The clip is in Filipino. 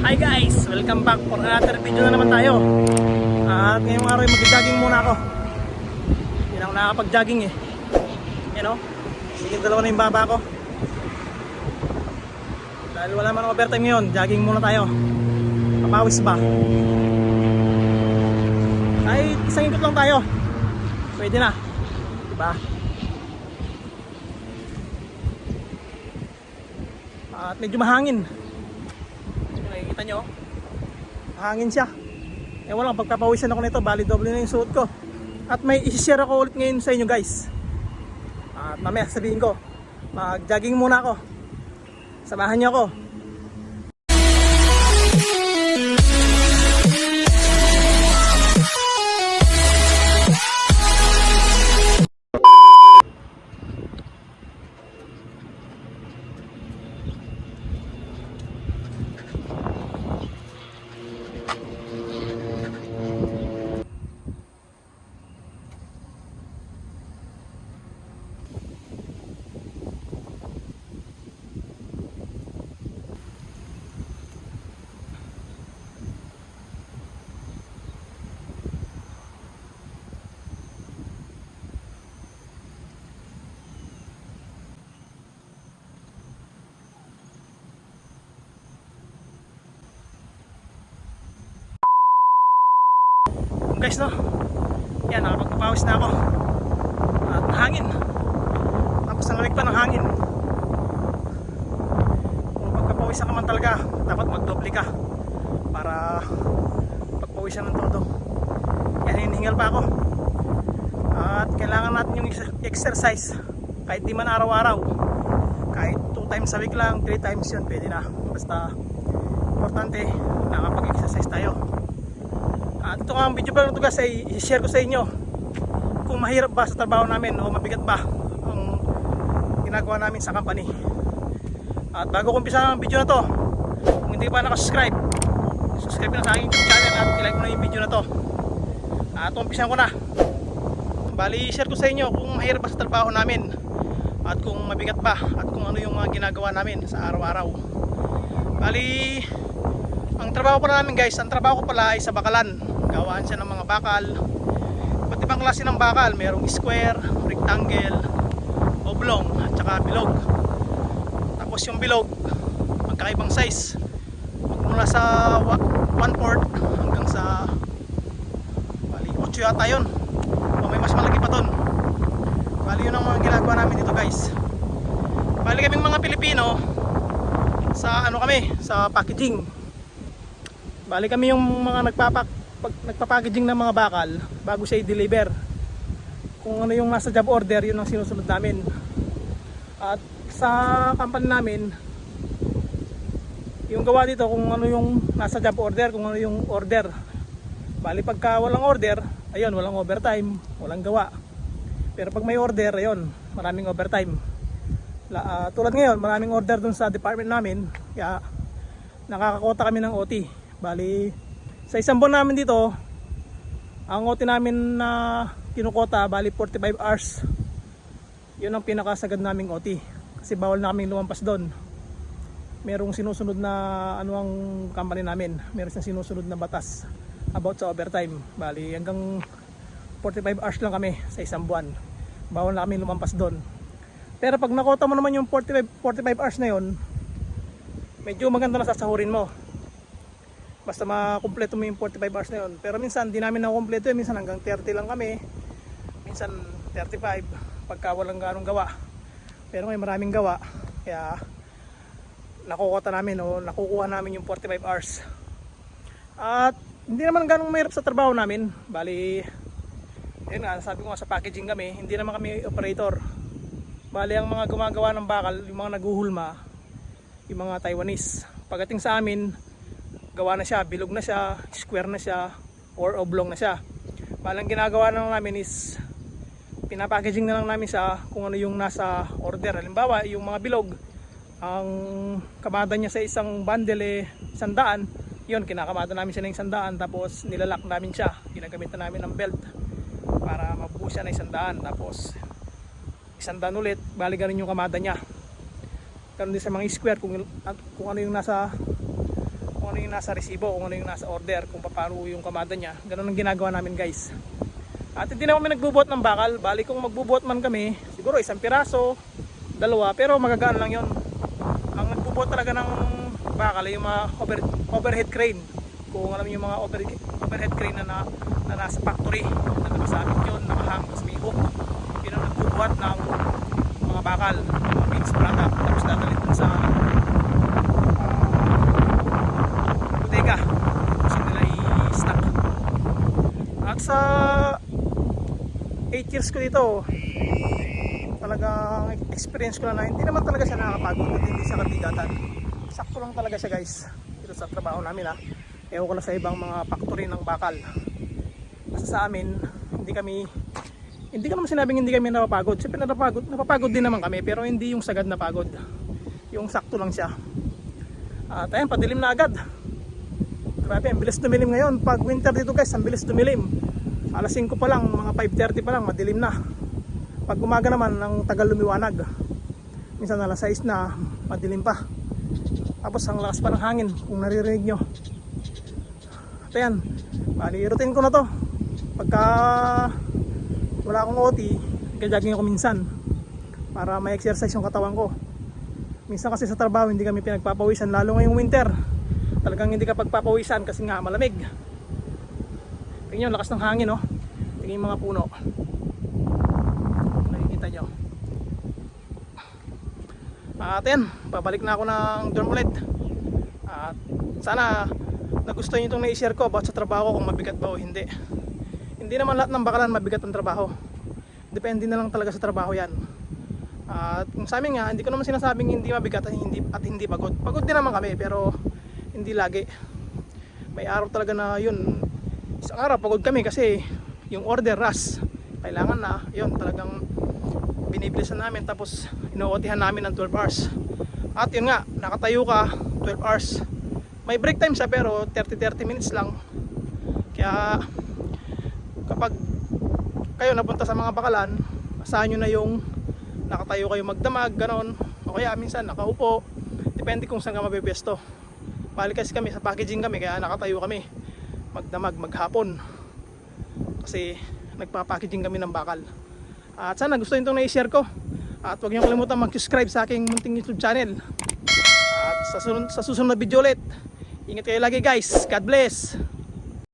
Hi guys! Welcome back for another video na naman tayo. At ngayong araw ay mag-jogging muna ako. Hindi na ako nakakapag-jogging eh. Yan o. Sige dalawa na yung baba ko. Dahil wala man overtime ngayon, jogging muna tayo. Papawis ba? Ay, isang ikot lang tayo. Pwede na. Diba? At medyo mahangin. Nakikita nyo, hangin siya. Eh walang pagpapawisan ako nito, bali doble na yung suot ko. At may isi-share ako ulit ngayon sa inyo guys. At mamaya sabihin ko, mag-jogging muna ako. Samahan niyo ako. Guys no? Yan nakapagpapawis na ako. At hangin. Tapos nalamig pa ng hangin. Kung pagpapawisan ka man talaga dapat magdoble ka para pagpawisan ng todo. Yan hinihingal pa ako. At kailangan natin yung ex- exercise. Kahit di man araw-araw kahit 2 times a week lang 3 times yun pwede na. Basta importante nakapag-exercise tayo at ito nga ang video pa ito guys ay i-share ko sa inyo kung mahirap ba sa trabaho namin o mabigat ba ang ginagawa namin sa company. At bago ko umpisa ang video na to, kung hindi pa nakasubscribe, subscribe na sa aking YouTube channel at i-like mo na yung video na to. At umpisan ko na. Bali, share ko sa inyo kung mahirap ba sa trabaho namin at kung mabigat ba at kung ano yung mga ginagawa namin sa araw-araw. Bali, ang trabaho pala namin guys, ang trabaho ko pala ay sa bakalan. Gawaan siya ng mga bakal. Iba't ibang klase ng bakal. Merong square, rectangle, oblong, at saka bilog. Tapos yung bilog, magkakaibang size. Mula sa 1 fourth hanggang sa bali 8 yata yun. O may mas malaki pa ton. Bali yun ang mga ginagawa namin dito guys. Bali kaming mga Pilipino sa ano kami, sa packaging Bali kami yung mga nagpapak pag, nagpa-packaging ng mga bakal bago siya i-deliver. Kung ano yung nasa job order, yun ang sinusunod namin. At sa company namin, yung gawa dito kung ano yung nasa job order, kung ano yung order. Bali pagka walang order, ayun, walang overtime, walang gawa. Pero pag may order, ayun, maraming overtime. La, ah, tulad ngayon, maraming order dun sa department namin, kaya nakakakota kami ng OT. Bali, sa isang buwan namin dito, ang OT namin na kinukota, bali 45 hours. Yun ang pinakasagad naming OT. Kasi bawal na kaming lumampas doon. Merong sinusunod na ano ang company namin. Meron siyang sinusunod na batas about sa overtime. Bali, hanggang 45 hours lang kami sa isang buwan. Bawal na kami lumampas doon. Pero pag nakota mo naman yung 45, 45 hours na yun, medyo maganda na sasahurin mo basta makumpleto mo yung 45 hours na yun. Pero minsan di namin nakumpleto yun. Minsan hanggang 30 lang kami. Minsan 35 pagka walang ganong gawa. Pero may maraming gawa. Kaya nakukota namin o nakukuha namin yung 45 hours. At hindi naman ganong mahirap sa trabaho namin. Bali yun nga sabi ko nga sa packaging kami hindi naman kami operator. Bali ang mga gumagawa ng bakal yung mga naguhulma yung mga Taiwanese. Pagdating sa amin gawa na siya, bilog na siya, square na siya, or oblong na siya. Balang ginagawa na lang namin is pinapackaging na lang namin siya kung ano yung nasa order. Halimbawa, yung mga bilog, ang kamada niya sa isang bundle eh, sandaan, yun, kinakamada namin siya ng sandaan, tapos nilalak namin siya, ginagamitan namin ng belt para mabuo siya ng sandaan, tapos isandaan ulit, bali ganun yung kamada niya. Ganun din sa mga square, kung, kung ano yung nasa kung ano yung nasa resibo, kung ano yung nasa order, kung paano yung kamada niya. Ganun ang ginagawa namin guys. At hindi naman kami nagbubuhat ng bakal. Bali kung magbubuhat man kami, siguro isang piraso, dalawa, pero magagaan lang yon. Ang nagbubuhat talaga ng bakal ay yung mga over, overhead crane. Kung alam yung mga over, overhead crane na, na, na nasa factory, na nakasabit yun, nakahang, tapos may hook. Yun ang nagbubuhat ng mga bakal, mga beans product, tapos dadalhin dun sa bodega kasi nila i-stock at sa 8 years ko dito. Talagang experience ko na na hindi naman talaga siya nakakapagod at hindi siya kabigatan. Sakto lang talaga siya guys. Dito sa trabaho namin ha ewan ko lang sa ibang mga factory ng bakal. Kasi sa amin hindi kami hindi ko naman sinabing hindi kami napapagod. Siyempre napapagod, napapagod din naman kami pero hindi yung sagad na pagod. Yung sakto lang siya. At ayun padilim na agad. Grabe, ang bilis dumilim ngayon. Pag winter dito guys, ang bilis dumilim. Alas 5 pa lang, mga 5.30 pa lang, madilim na. Pag umaga naman, ang tagal lumiwanag. Minsan alas 6 na, madilim pa. Tapos ang lakas pa ng hangin, kung naririnig nyo. At ayan, bali, routine ko na to. Pagka wala akong OT, nagja-jogging ako minsan. Para may exercise yung katawan ko. Minsan kasi sa trabaho, hindi kami pinagpapawisan, lalo ngayong winter talagang hindi ka pagpapawisan kasi nga malamig tingnan lakas ng hangin no yung mga puno. Nakikita nyo. At yan babalik na ako ng dorm at sana nagustuhan nyo itong na-share ko about sa trabaho kung mabigat ba o hindi. Hindi naman lahat ng bakalan mabigat ang trabaho. Depende na lang talaga sa trabaho yan. At sa amin nga hindi ko naman sinasabing hindi mabigat at hindi, at hindi pagod. Pagod din naman kami pero hindi lagi. May araw talaga na yun. Isang araw pagod kami kasi yung order rush kailangan na yun talagang binibilisan namin tapos inuotihan namin ng 12 hours. At yun nga nakatayo ka 12 hours. May break time siya pero 30-30 minutes lang. Kaya kapag kayo napunta sa mga bakalan asahan nyo na yung nakatayo kayo magdamag ganon. O kaya minsan nakaupo depende kung saan ka mabebesto Bali kasi kami sa packaging kami kaya nakatayo kami. Magdamag maghapon kasi nagpa-packaging kami ng bakal. At sana gusto nyo itong na-share ko. At huwag niyo kalimutan mag-subscribe sa aking munting YouTube channel. At sa susunod, sa susunod na video ulit. Ingat kayo lagi guys. God bless